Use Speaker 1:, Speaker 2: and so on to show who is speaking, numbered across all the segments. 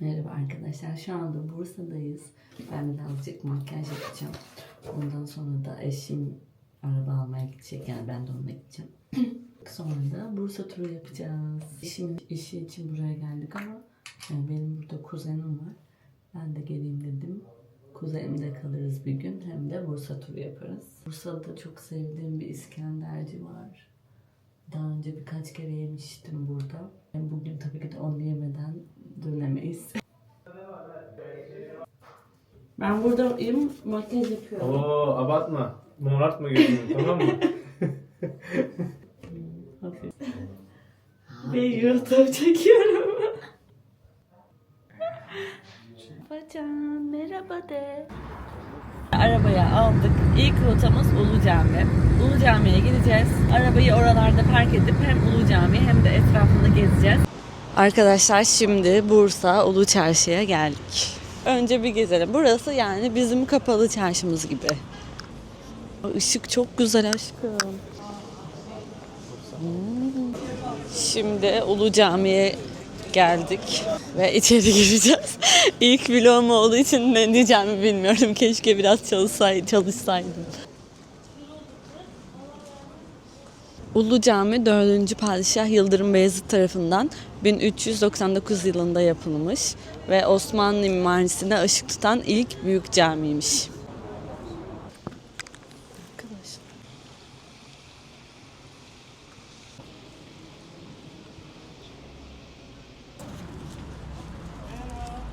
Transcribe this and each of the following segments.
Speaker 1: Merhaba arkadaşlar. Şu anda Bursa'dayız. Ben birazcık makyaj yapacağım. Ondan sonra da eşim araba almaya gidecek. Yani ben de onunla gideceğim. Sonra da Bursa turu yapacağız. Eşim işi için buraya geldik ama yani benim burada kuzenim var. Ben de geleyim dedim. Kuzenimde kalırız bir gün. Hem de Bursa turu yaparız. Bursa'da çok sevdiğim bir İskenderci var. Daha önce birkaç kere yemiştim burada. Bugün tabii ki de onu yemeden dönemeyiz. Ben buradayım, makyaj yapıyorum.
Speaker 2: Oo abartma. Morartma gözünü tamam mı?
Speaker 1: Hafif. Ve YouTube çekiyorum. Bacan merhaba de. Arabaya aldık. İlk rotamız Ulu Cami. Ulu Cami'ye gideceğiz. Arabayı oralarda park edip hem Ulu Cami hem de etrafını gezeceğiz. Arkadaşlar şimdi Bursa Ulu Çarşı'ya geldik. Önce bir gezelim. Burası yani bizim kapalı çarşımız gibi. Işık çok güzel aşkım. Şimdi Ulu Cami'ye geldik ve içeri gireceğiz. İlk vlogum olduğu için ne diyeceğimi bilmiyorum. Keşke biraz çalışsay, çalışsaydım. Ulu Cami 4. Padişah Yıldırım Beyazıt tarafından 1399 yılında yapılmış ve Osmanlı mimarisine ışık tutan ilk büyük camiymiş.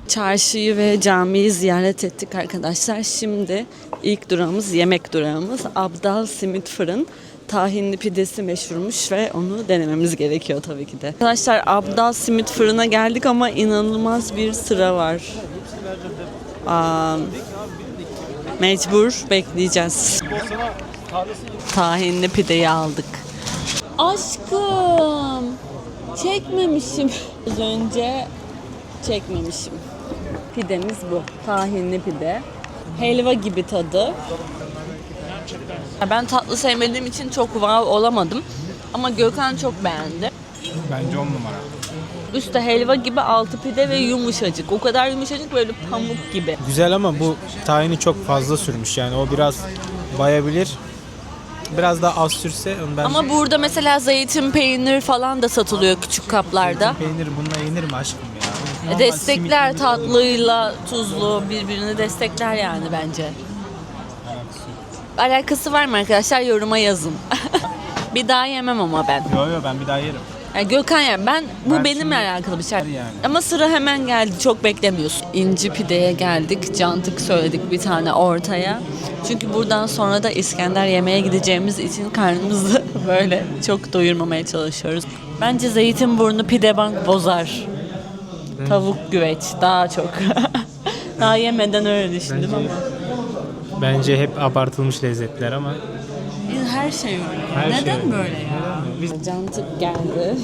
Speaker 1: Çarşıyı ve camiyi ziyaret ettik arkadaşlar. Şimdi ilk durağımız yemek durağımız. Abdal Simit Fırın. Tahinli pidesi meşhurmuş ve onu denememiz gerekiyor tabii ki de. Arkadaşlar Abdal Simit Fırın'a geldik ama inanılmaz bir sıra var. Aa, mecbur bekleyeceğiz. Tahinli pideyi aldık. Aşkım çekmemişim. Az önce çekmemişim. Pidemiz bu. Tahinli pide. Helva gibi tadı. Ben tatlı sevmediğim için çok wow olamadım. Ama Gökhan çok beğendi.
Speaker 2: Bence on numara.
Speaker 1: Üstte helva gibi altı pide ve yumuşacık. O kadar yumuşacık böyle pamuk gibi.
Speaker 3: Güzel ama bu tahini çok fazla sürmüş yani o biraz bayabilir. Biraz daha az sürse ben
Speaker 1: Ama burada mesela zeytin peynir falan da satılıyor küçük kaplarda.
Speaker 3: peynir bununla yenir mi aşkım ya?
Speaker 1: E,
Speaker 3: Normal
Speaker 1: Destekler
Speaker 3: simit-
Speaker 1: tatlıyla tuzlu birbirini destekler yani bence. Alakası var mı arkadaşlar yoruma yazın. bir daha yemem ama ben.
Speaker 3: Yo yo ben bir daha yerim.
Speaker 1: Yani Gökhan ya ben bu
Speaker 3: Ben
Speaker 1: benimle alakalı bir şey.
Speaker 3: Yani.
Speaker 1: Ama sıra hemen geldi. Çok beklemiyorsun. İnci pideye geldik. Cantık söyledik bir tane ortaya. Çünkü buradan sonra da İskender yemeğe gideceğimiz için karnımızı böyle çok doyurmamaya çalışıyoruz. Bence Zeytinburnu pide bank bozar. Tavuk güveç daha çok. daha yemeden öyle düşündüm ama.
Speaker 3: Bence hep abartılmış lezzetler ama
Speaker 1: Her şey öyle.
Speaker 3: Her şey
Speaker 1: Neden
Speaker 3: öyle.
Speaker 1: böyle ya?
Speaker 3: Biz-
Speaker 1: Cantık geldi.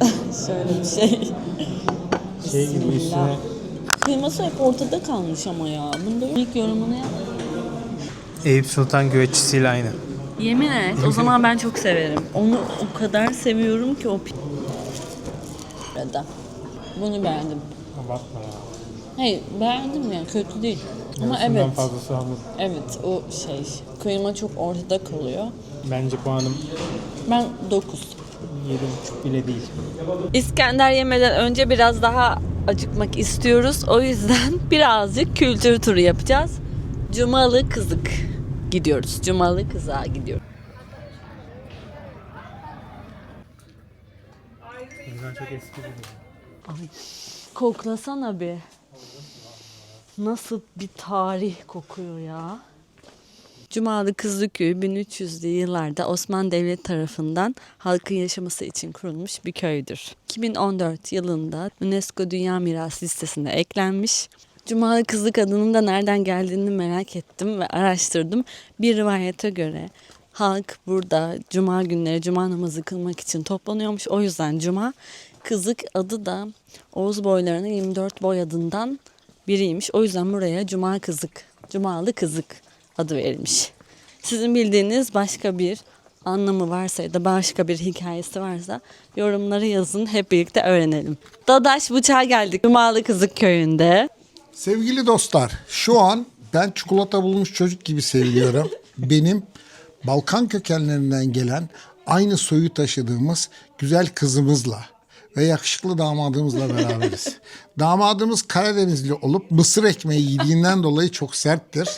Speaker 1: Şöyle bir şey.
Speaker 3: şey gibi üstüne
Speaker 1: Kıyması hep ortada kalmış ama ya. Bunda ilk yorumunu yap.
Speaker 3: Eyüp Sultan güveççisiyle aynı.
Speaker 1: Yemin et. O zaman ben çok severim. Onu o kadar seviyorum ki o pi-. Bunu beğendim.
Speaker 3: Abartma ya.
Speaker 1: Hayır beğendim ya kötü değil. Ama
Speaker 3: Yarısından
Speaker 1: evet.
Speaker 3: fazlası hamur.
Speaker 1: Evet o şey. Kıyma çok ortada kalıyor.
Speaker 3: Bence puanım
Speaker 1: Ben 9.
Speaker 3: 7,5 bile değil.
Speaker 1: İskender yemeden önce biraz daha acıkmak istiyoruz. O yüzden birazcık kültür turu yapacağız. Cumalı Kızık gidiyoruz. Cumalı Kızık'a gidiyoruz.
Speaker 3: Bundan çok eski bir
Speaker 1: Ay, koklasana bir. Nasıl bir tarih kokuyor ya. Cumalı Kızılköy 1300'lü yıllarda Osmanlı Devleti tarafından halkın yaşaması için kurulmuş bir köydür. 2014 yılında UNESCO Dünya Mirası listesine eklenmiş. Cumalı Kızlık adının da nereden geldiğini merak ettim ve araştırdım. Bir rivayete göre halk burada cuma günleri cuma namazı kılmak için toplanıyormuş. O yüzden cuma Kızık adı da Oğuz boylarının 24 boy adından biriymiş. O yüzden buraya Cuma Kızık, Cumalı Kızık adı verilmiş. Sizin bildiğiniz başka bir anlamı varsa ya da başka bir hikayesi varsa yorumları yazın hep birlikte öğrenelim. Dadaş Bıçağa geldik. Cumalı Kızık Köyü'nde.
Speaker 4: Sevgili dostlar, şu an ben çikolata bulmuş çocuk gibi seviniyorum. Benim Balkan kökenlerinden gelen aynı soyu taşıdığımız güzel kızımızla ve yakışıklı damadımızla beraberiz. Damadımız Karadenizli olup mısır ekmeği yediğinden dolayı çok serttir.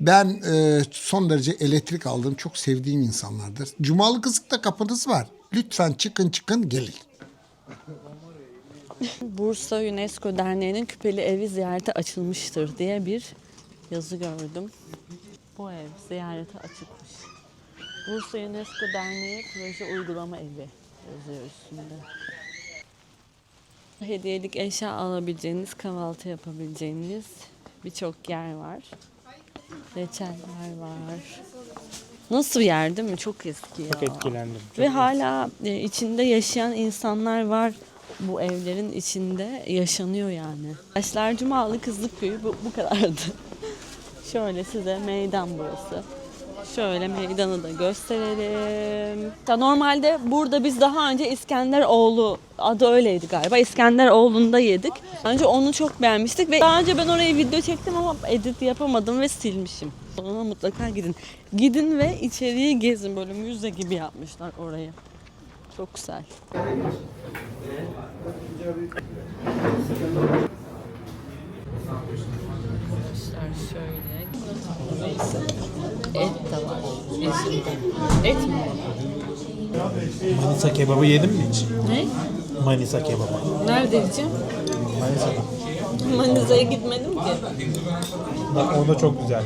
Speaker 4: Ben e, son derece elektrik aldığım çok sevdiğim insanlardır. Cumalı kızıkta kapınız var. Lütfen çıkın çıkın gelin.
Speaker 1: Bursa UNESCO Derneği'nin Küpeli Evi ziyarete açılmıştır diye bir yazı gördüm. Bu ev ziyarete açılmış. Bursa UNESCO Derneği Proje Uygulama Evi yazıyor üstünde. Hediyelik eşya alabileceğiniz, kahvaltı yapabileceğiniz birçok yer var. Reçeller var. Nasıl bir yer değil mi? Çok eski ya.
Speaker 3: Çok etkilendim.
Speaker 1: Ve hala e, içinde yaşayan insanlar var. Bu evlerin içinde yaşanıyor yani. Taşlar Cumalı Kızlık Köyü bu, bu kadardı. Şöyle size meydan burası. Şöyle meydanı da gösterelim. Ya normalde burada biz daha önce İskenderoğlu adı öyleydi galiba. İskenderoğlu'nda yedik. Önce onu çok beğenmiştik ve daha önce ben oraya video çektim ama edit yapamadım ve silmişim. Ona mutlaka gidin. Gidin ve içeriği gezin. Böyle müze gibi yapmışlar orayı. Çok güzel. Arkadaşlar şöyle. Et de var. Eşinde. Et mi?
Speaker 3: Manisa kebabı yedin mi hiç?
Speaker 1: Ne?
Speaker 3: Manisa kebabı.
Speaker 1: Nerede yiyeceğim?
Speaker 3: Manisa'da.
Speaker 1: Manisa'ya gitmedim ki.
Speaker 3: Bak o da çok güzel.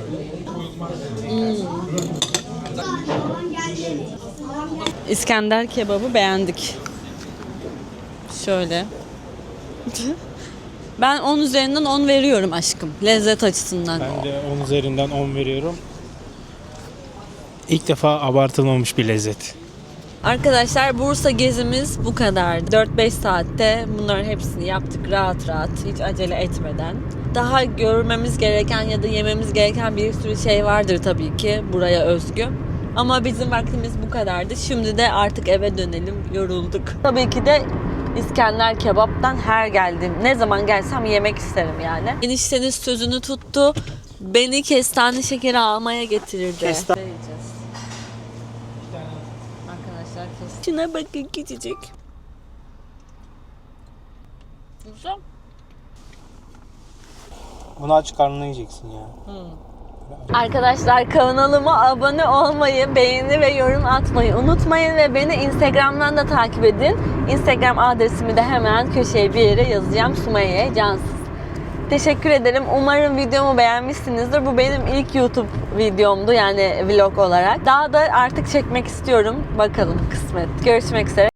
Speaker 1: İskender kebabı beğendik. Şöyle. ben 10 üzerinden 10 veriyorum aşkım. Lezzet açısından.
Speaker 3: Ben de 10 üzerinden 10 veriyorum. İlk defa abartılmamış bir lezzet.
Speaker 1: Arkadaşlar Bursa gezimiz bu kadar. 4-5 saatte bunların hepsini yaptık rahat rahat, hiç acele etmeden. Daha görmemiz gereken ya da yememiz gereken bir sürü şey vardır tabii ki buraya özgü. Ama bizim vaktimiz bu kadardı. Şimdi de artık eve dönelim. Yorulduk. Tabii ki de İskender kebaptan her geldim. Ne zaman gelsem yemek isterim yani. Enişteniz sözünü tuttu. Beni kestane şekeri almaya getirirdi.
Speaker 3: Kestan-
Speaker 1: yiyeceğiz? Arkadaşlar. Şuna bakın küçücük. Güzel.
Speaker 3: Bunu aç karnına yiyeceksin ya.
Speaker 1: Arkadaşlar kanalıma abone olmayı, beğeni ve yorum atmayı unutmayın ve beni Instagram'dan da takip edin. Instagram adresimi de hemen köşeye bir yere yazacağım. Sumeyye Cansız. Teşekkür ederim. Umarım videomu beğenmişsinizdir. Bu benim ilk YouTube videomdu yani vlog olarak. Daha da artık çekmek istiyorum. Bakalım kısmet. Görüşmek üzere.